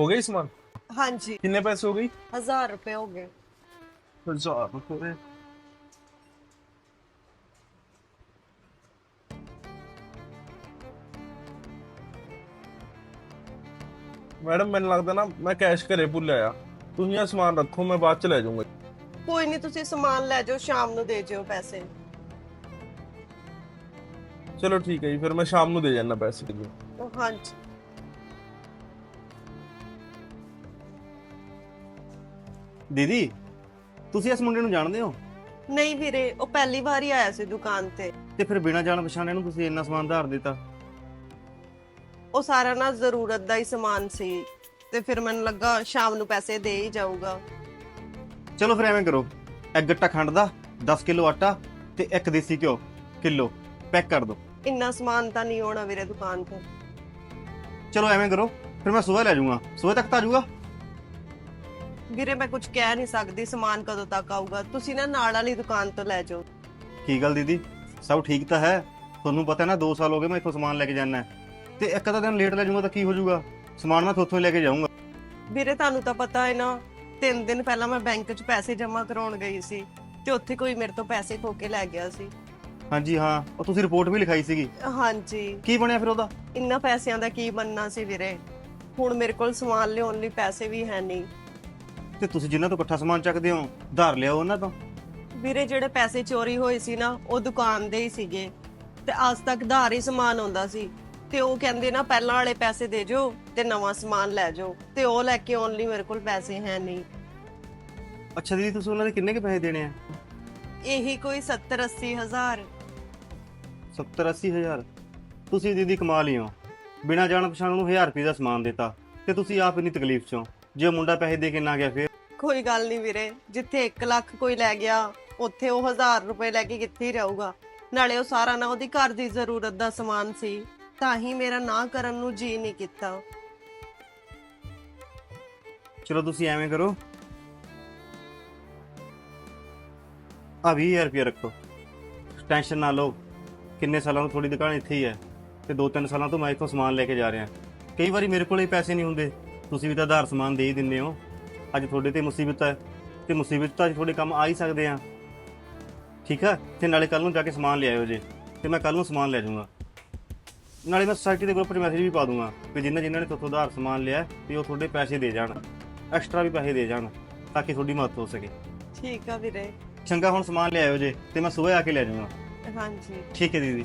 ਹੋ ਗਈ ਸਮਾਨ? ਹਾਂਜੀ। ਕਿੰਨੇ ਪੈਸੇ ਹੋ ਗਈ? 1000 ਰੁਪਏ ਹੋ ਗਏ। 1000 ਰੁਪਏ। ਮੈਡਮ ਮੈਨੂੰ ਲੱਗਦਾ ਨਾ ਮੈਂ ਕੈਸ਼ ਘਰੇ ਭੁੱਲ ਆਇਆ ਤੁਸੀਂ ਇਹ ਸਮਾਨ ਰੱਖੋ ਮੈਂ ਬਾਅਦ ਚ ਲੈ ਜਾਊਂਗਾ। ਕੋਈ ਨਹੀਂ ਤੁਸੀਂ ਸਮਾਨ ਲੈ ਜਾਓ ਸ਼ਾਮ ਨੂੰ ਦੇ ਜਿਓ ਪੈਸੇ। ਚਲੋ ਠੀਕ ਹੈ ਜੀ ਫਿਰ ਮੈਂ ਸ਼ਾਮ ਨੂੰ ਦੇ ਜਾਣਾ ਪੈਸੇ। ਜੀ ਹਾਂਜੀ। ਦੀਦੀ ਤੁਸੀਂ ਇਸ ਮੁੰਡੇ ਨੂੰ ਜਾਣਦੇ ਹੋ? ਨਹੀਂ ਵੀਰੇ ਉਹ ਪਹਿਲੀ ਵਾਰ ਹੀ ਆਇਆ ਸੀ ਦੁਕਾਨ ਤੇ। ਤੇ ਫਿਰ ਬਿਨਾਂ ਜਾਣ ਪਛਾਣੇ ਨੂੰ ਤੁਸੀਂ ਇੰਨਾ ਸਮਾਨ ਧਾਰ ਦਿੱਤਾ? ਉਹ ਸਾਰਾ ਨਾ ਜ਼ਰੂਰਤ ਦਾ ਹੀ ਸਮਾਨ ਸੀ ਤੇ ਫਿਰ ਮੈਨੂੰ ਲੱਗਾ ਸ਼ਾਮ ਨੂੰ ਪੈਸੇ ਦੇ ਹੀ ਜਾਊਗਾ। ਚਲੋ ਫਿਰ ਐਵੇਂ ਕਰੋ ਇੱਕ ਗੱਟਾ ਖੰਡ ਦਾ 10 ਕਿਲੋ ਆਟਾ ਤੇ ਇੱਕ ਦੇਸੀ ਘਿਓ ਕਿਲੋ ਪੈਕ ਕਰ ਦਿਓ। ਇੰਨਾ ਸਮਾਨ ਤਾਂ ਨਹੀਂ ਹੋਣਾ ਵੀਰੇ ਦੁਕਾਨ ਤੇ। ਚਲੋ ਐਵੇਂ ਕਰੋ ਫਿਰ ਮੈਂ ਸਵੇਰ ਲੈ ਜਾਊਂਗਾ। ਸਵੇਰ ਤੱਕ ਤਾਂ ਆ ਜਾਊਗਾ। ਵੀਰੇ ਮੈਂ ਕੁਝ ਕਹਿ ਨਹੀਂ ਸਕਦੀ ਸਮਾਨ ਕਦੋਂ ਤੱਕ ਆਊਗਾ। ਤੁਸੀਂ ਨਾ ਨਾਲ ਵਾਲੀ ਦੁਕਾਨ ਤੋਂ ਲੈ ਜਾਓ। ਕੀ ਗੱਲ ਦੀਦੀ? ਸਭ ਠੀਕ ਤਾਂ ਹੈ। ਤੁਹਾਨੂੰ ਪਤਾ ਨਾ 2 ਸਾਲ ਹੋ ਗਏ ਮੈਂ ਇੱਥੋਂ ਸਮਾਨ ਲੈ ਕੇ ਜਾਣਾ ਤੇ ਇੱਕ ਅੱਧਾ ਦਿਨ ਲੇਟ ਲੈ ਜਾਊਂਗਾ ਤਾਂ ਕੀ ਹੋ ਜਾਊਗਾ? ਸਮਾਨ ਮੈਂ ਥੋਥੋਂ ਹੀ ਲੈ ਕੇ ਜਾਊਂਗਾ। ਵੀਰੇ ਤੁਹਾਨੂੰ ਤਾਂ ਪਤਾ ਹੈ ਨਾ ਤਿੰਨ ਦਿਨ ਪਹਿਲਾਂ ਮੈਂ ਬੈਂਕ 'ਚ ਪੈਸੇ ਜਮ੍ਹਾਂ ਕਰਾਉਣ ਗਈ ਸੀ ਤੇ ਉੱਥੇ ਕੋਈ ਮੇਰੇ ਤੋਂ ਪੈਸੇ ਖੋ ਕੇ ਲੈ ਗਿਆ ਸੀ। ਹਾਂਜੀ ਹਾਂ। ਉਹ ਤੁਸੀਂ ਰਿਪੋਰਟ ਵੀ ਲਿਖਾਈ ਸੀਗੀ। ਹਾਂਜੀ। ਕੀ ਬਣਿਆ ਫਿਰ ਉਹਦਾ? ਇੰਨਾ ਪੈਸਿਆਂ ਦਾ ਕੀ ਬੰਨਾ ਸੀ ਵੀਰੇ? ਹੁਣ ਮੇਰੇ ਕੋਲ ਸਮਾਨ ਲਿਆਉਣ ਲਈ ਪੈਸੇ ਵੀ ਹੈ ਨਹੀਂ। ਤੇ ਤੁਸੀਂ ਜਿਨ੍ਹਾਂ ਤੋਂ ਇਕੱਠਾ ਸਮਾਨ ਚੱਕਦੇ ਹੋ ਧਾਰ ਲਿਆਓ ਉਹਨਾਂ ਤੋਂ। ਵੀਰੇ ਜਿਹੜੇ ਪੈਸੇ ਚੋਰੀ ਹੋਏ ਸੀ ਨਾ ਉਹ ਦੁਕਾਨ ਦੇ ਹੀ ਸੀਗੇ। ਤੇ ਅੱਜ ਤੱਕ ਧਾਰ ਹੀ ਸਮਾਨ ਆਉਂਦਾ ਸੀ। ਤੇ ਉਹ ਕਹਿੰਦੇ ਨਾ ਪਹਿਲਾਂ ਵਾਲੇ ਪੈਸੇ ਦੇ ਜੋ ਤੇ ਨਵਾਂ ਸਮਾਨ ਲੈ ਜਾਓ। ਤੇ ਉਹ ਲੈ ਕੇ ਆਉਣ ਲਈ ਮੇਰੇ ਕੋਲ ਪੈਸੇ ਹੈ ਨਹੀਂ। ਅੱਛਾ ਦੀਦੀ ਤੁਸੀਂ ਉਹਨਾਂ ਦੇ ਕਿੰਨੇ ਕੁ ਪੈਸੇ ਦੇਣੇ ਆ? ਇਹੀ ਕੋਈ 70 80 ਹਜ਼ਾਰ। 70 80 ਹਜ਼ਾਰ? ਤੁਸੀਂ ਦੀਦੀ ਕਮਾਲ ਹੀ ਹੋ। ਬਿਨਾਂ ਜਾਣ ਪਛਾਣ ਨੂੰ 1000 ਰੁਪਏ ਦਾ ਸਮਾਨ ਦਿੱਤਾ। ਤੇ ਤੁਸੀਂ ਆਪ ਇੰਨੀ ਤਕਲੀਫ 'ਚੋਂ ਜੇ ਉਹ ਮੁੰਡਾ ਪੈਸੇ ਦੇ ਕੇ ਨਾ ਗਿਆ ਫਿਰ? ਕੋਈ ਗੱਲ ਨਹੀਂ ਵੀਰੇ, ਜਿੱਥੇ 1 ਲੱਖ ਕੋਈ ਲੈ ਗਿਆ, ਉੱਥੇ ਉਹ 1000 ਰੁਪਏ ਲੈ ਕੇ ਕਿੱਥੇ ਹੀ ਰਹੂਗਾ। ਨਾਲੇ ਉਹ ਸਾਰਾ ਨਾ ਉਹਦੀ ਘਰ ਦੀ ਜ਼ਰੂਰਤ ਦਾ ਸਮਾਨ ਸੀ, ਤਾਂ ਹੀ ਮੇਰਾ ਨਾ ਕਰਨ ਨੂੰ ਜੀ ਨਹੀਂ ਕੀਤਾ। ਚਲੋ ਤੁਸੀਂ ਐਵੇਂ ਕਰੋ। ਆ 20000 ਰੁਪਏ ਰੱਖੋ। ਟੈਨਸ਼ਨ ਨਾ ਲਓ। ਕਿੰਨੇ ਸਾਲਾਂ ਤੋਂ ਤੁਹਾਡੀ ਦੁਕਾਨ ਇੱਥੇ ਹੀ ਹੈ ਤੇ 2-3 ਸਾਲਾਂ ਤੋਂ ਮੈਂ ਇੱਥੋਂ ਸਮਾਨ ਲੈ ਕੇ ਜਾ ਰਿਹਾ। ਕਈ ਵਾਰੀ ਮੇਰੇ ਕੋਲੇ ਪੈਸੇ ਨਹੀਂ ਹੁੰਦੇ। ਤੁਸੀਂ ਵੀ ਤਾਂ ਆਧਾਰ ਸਮਾਨ ਦੇ ਹੀ ਦਿੰਦੇ ਹੋ। ਅੱਜ ਤੁਹਾਡੇ ਤੇ ਮੁਸੀਬਤ ਹੈ। ਤੇ ਮੁਸੀਬਤ ਤਾਂ ਅੱਜ ਤੁਹਾਡੇ ਕੰਮ ਆ ਹੀ ਸਕਦੇ ਆ ਠੀਕ ਹੈ? ਤੇ ਨਾਲੇ ਕੱਲ ਨੂੰ ਜਾ ਕੇ ਸਮਾਨ ਲਿਆਇਓ ਜੇ। ਤੇ ਮੈਂ ਕੱਲ ਨੂੰ ਸਮਾਨ ਲੈ ਜਾਊਂਗਾ। ਨਾਲੇ ਮੈਂ ਸੋਸਾਇਟੀ ਦੇ ਗਰੁੱਪ 'ਚ ਮੈਸੇਜ ਵੀ ਪਾ ਦੂੰਗਾ ਕਿ ਜਿਨ੍ਹਾਂ ਜਿਨ੍ਹਾਂ ਨੇ ਤੁਹਾਡੇ ਉਧਾਰ ਸਮਾਨ ਲਿਆ ਤੇ ਉਹ ਤੁਹਾਡੇ ਪੈਸੇ ਦੇ ਜਾਣ। ਐਕਸਟਰਾ ਵੀ ਪੈਸੇ ਦੇ ਜਾਣ ਤਾਂ ਕਿ ਤੁਹਾਡੀ ਮਦਦ ਹੋ ਸਕੇ। ਠੀਕ ਆ ਵੀਰੇ। ਚੰਗਾ ਹੁਣ ਸਮਾਨ ਲਿਆਇਓ ਜੇ। ਤੇ ਮੈਂ ਸਵੇਰ ਆ ਕੇ ਲੈ ਜਾਊਂਗਾ। ਹਾਂਜੀ। ਠੀਕ ਹੈ ਦੀਦੀ।